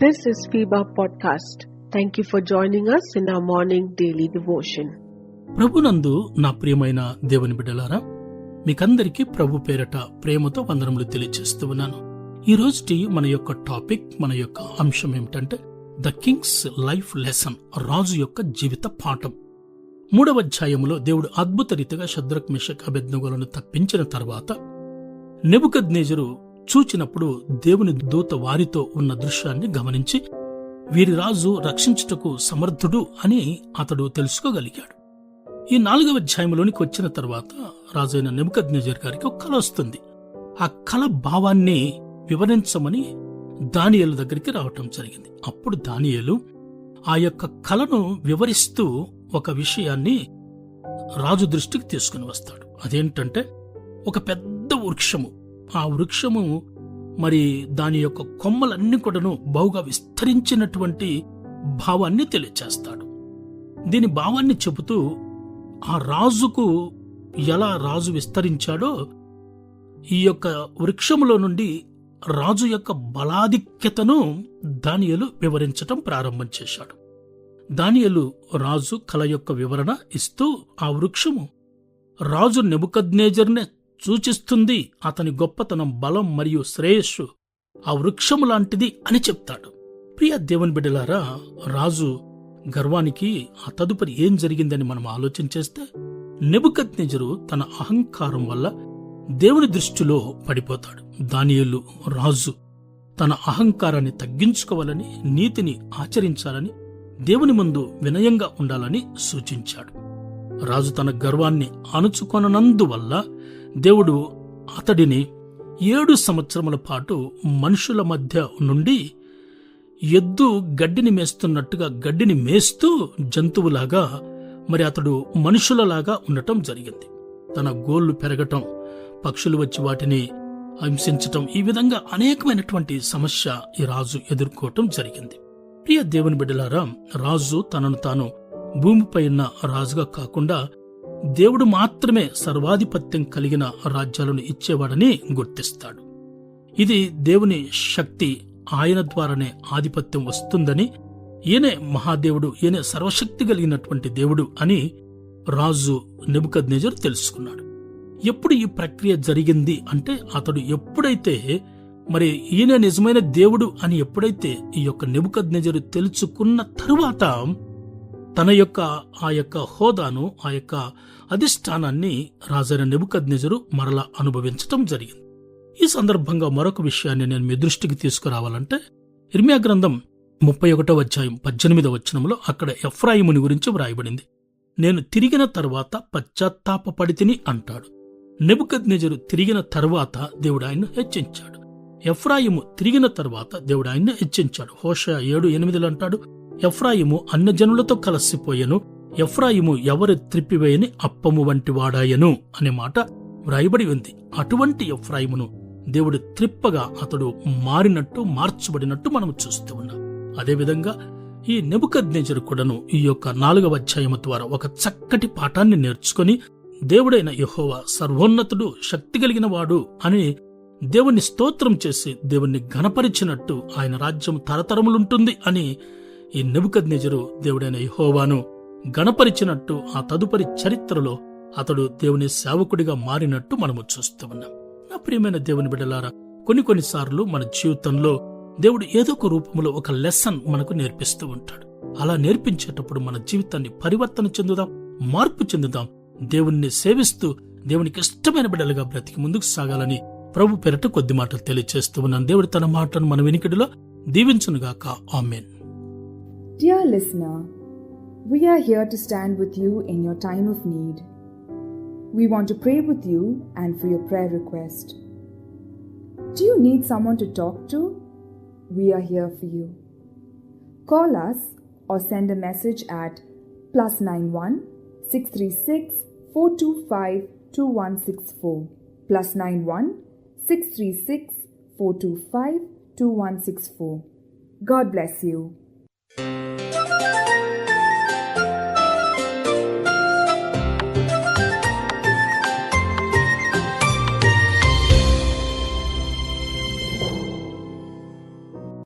This is FIBA Podcast. Thank you for joining us in our morning daily devotion. ప్రభునందు నా ప్రియమైన దేవుని బిడ్డలారా మీకందరికీ ప్రభు పేరట ప్రేమతో వందనములు తెలియజేస్తూ ఉన్నాను ఈ రోజుటి మన యొక్క టాపిక్ మన యొక్క అంశం ఏమిటంటే ద కింగ్స్ లైఫ్ లెసన్ రాజు యొక్క జీవిత పాఠం. మూడవ అధ్యాయంలో దేవుడు అద్భుత రీతిగా శద్రక్ మిషక్ అభిజ్ఞలను తప్పించిన తర్వాత నెబుకద్నేజరు చూచినప్పుడు దేవుని దూత వారితో ఉన్న దృశ్యాన్ని గమనించి వీరి రాజు రక్షించుటకు సమర్థుడు అని అతడు తెలుసుకోగలిగాడు. ఈ నాలుగవ అధ్యాయంలోనికి వచ్చిన తర్వాత రాజైన నెబుకద్నేజర్ గారికి ఒక కళ వస్తుంది. ఆ కళ భావాన్ని వివరించమని దానియలు దగ్గరికి రావటం జరిగింది. అప్పుడు దానియలు ఆ యొక్క కళను వివరిస్తూ ఒక విషయాన్ని రాజు దృష్టికి తీసుకుని వస్తాడు. అదేంటంటే ఒక పెద్ద వృక్షము. ఆ వృక్షము మరి దాని యొక్క కొమ్మలన్నీ కూడాను బహుగా విస్తరించినటువంటి భావాన్ని తెలియచేస్తాడు. దీని భావాన్ని చెబుతూ ఆ రాజుకు ఎలా రాజు విస్తరించాడో ఈ యొక్క వృక్షములో నుండి రాజు యొక్క బలాధిక్యతను దానియలు వివరించటం ప్రారంభం చేశాడు. దానియలు రాజు కల యొక్క వివరణ ఇస్తూ ఆ వృక్షము రాజు నెబుకద్నేజర్నే సూచిస్తుంది అతని గొప్పతనం బలం మరియు శ్రేయస్సు ఆ వృక్షము లాంటిది అని చెప్తాడు. ప్రియ దేవుని బిడ్డలారా రాజు గర్వానికి ఆ తదుపరి ఏం జరిగిందని మనం ఆలోచించేస్తే నెబుకద్నేజరు తన అహంకారం వల్ల దేవుని దృష్టిలో పడిపోతాడు. దానియులు రాజు తన అహంకారాన్ని తగ్గించుకోవాలని నీతిని ఆచరించాలని దేవుని ముందు వినయంగా ఉండాలని సూచించాడు. రాజు తన గర్వాన్ని అణుచుకొనందువల్ల దేవుడు అతడిని ఏడు సంవత్సరముల పాటు మనుషుల మధ్య నుండి ఎద్దు గడ్డిని మేస్తున్నట్టుగా గడ్డిని మేస్తూ జంతువులాగా మరి అతడు మనుషులలాగా ఉండటం జరిగింది. తన గోళ్ళు పెరగటం పక్షులు వచ్చి వాటిని హింసించటం ఈ విధంగా అనేకమైనటువంటి సమస్య ఈ రాజు ఎదుర్కోవటం జరిగింది. ప్రియ దేవుని బిడ్డలారా రాజు తనను తాను భూమిపై ఉన్న రాజుగా కాకుండా దేవుడు మాత్రమే సర్వాధిపత్యం కలిగిన రాజ్యాలను ఇచ్చేవాడని గుర్తిస్తాడు. ఇది దేవుని శక్తి ఆయన ద్వారానే ఆధిపత్యం వస్తుందని ఈయనే మహాదేవుడు ఈయనే సర్వశక్తి కలిగినటువంటి దేవుడు అని రాజు నెబుకద్నేజర్ తెలుసుకున్నాడు. ఎప్పుడు ఈ ప్రక్రియ జరిగింది అంటే అతడు ఎప్పుడైతే మరి ఈయన నిజమైన దేవుడు అని ఎప్పుడైతే ఈ యొక్క నెబుకద్నేజరు తెలుసుకున్న తరువాత తన యొక్క ఆ యొక్క హోదాను ఆ యొక్క అధిష్టానాన్ని రాజైన నెబుకద్నెజరు మరలా అనుభవించటం జరిగింది. ఈ సందర్భంగా మరొక విషయాన్ని నేను మీ దృష్టికి తీసుకురావాలంటే ఇర్మియా గ్రంథం ముప్పై ఒకటో అధ్యాయం పద్దెనిమిదవ వచనంలో అక్కడ ఎఫ్రాయిముని గురించి వ్రాయబడింది. నేను తిరిగిన తర్వాత పశ్చాత్తాపపడితిని అంటాడు. నెబుకద్నెజరు తిరిగిన తర్వాత దేవుడు ఆయన్ను హెచ్చించాడు. ఎఫ్రాయిము తిరిగిన తర్వాత దేవుడు ఆయన్ను హెచ్చించాడు. హోష ఏడు ఎనిమిదిలో అంటాడు ఎఫ్రాయిము అన్యజనులతో కలసిపోయెను ఎఫ్రాయిము ఎవరు త్రిప్పివేయని అప్పము వంటి వాడాయను అనే మాట వ్రాయబడి ఉంది. అటువంటి ఎఫ్రాయిమును దేవుడు త్రిప్పగా అతడు మారినట్టు మార్చబడినట్టు మనం చూస్తూ ఉన్నాం. అదేవిధంగా ఈ నెబుకద్నేజరు కూడాను ఈ యొక్క నాలుగవ అధ్యాయము ద్వారా ఒక చక్కటి పాఠాన్ని నేర్చుకుని దేవుడైన యహోవా సర్వోన్నతుడు శక్తి కలిగిన వాడు అని దేవుణ్ణి స్తోత్రం చేసి దేవుణ్ణి ఘనపరిచినట్టు ఆయన రాజ్యం తరతరములుంటుంది అని ఈ నెబుకద్నెజరు దేవుడైన యహోవాను గణపరిచినట్టు ఆ తదుపరి చరిత్రలో అతడు దేవుని సేవకుడిగా మారినట్టు మనము చూస్తూ ఉన్నాం. నా ప్రియమైన దేవుని బిడ్డలారా కొన్ని కొన్నిసార్లు మన జీవితంలో దేవుడు ఏదో ఒక రూపంలో ఒక లెసన్ మనకు నేర్పిస్తూ ఉంటాడు. అలా నేర్పించేటప్పుడు మన జీవితాన్ని పరివర్తన చెందుదాం మార్పు చెందుదాం దేవుణ్ణి సేవిస్తూ దేవునికి ఇష్టమైన బిడ్డలుగా బ్రతికి ముందుకు సాగాలని ప్రభు పెరట కొద్ది మాటలు తెలియచేస్తూ ఉన్నాను దేవుడు తన మాటను మన వెనికిడిలో దీవించునుగాక amen Dear listener, we are here to stand with you in your time of need. We want to pray with you and for your prayer request. Do you need someone to talk to? We are here for you. Call us or send a message at plus 91 636 425 2164 plus 91 636 425 2164. God bless you.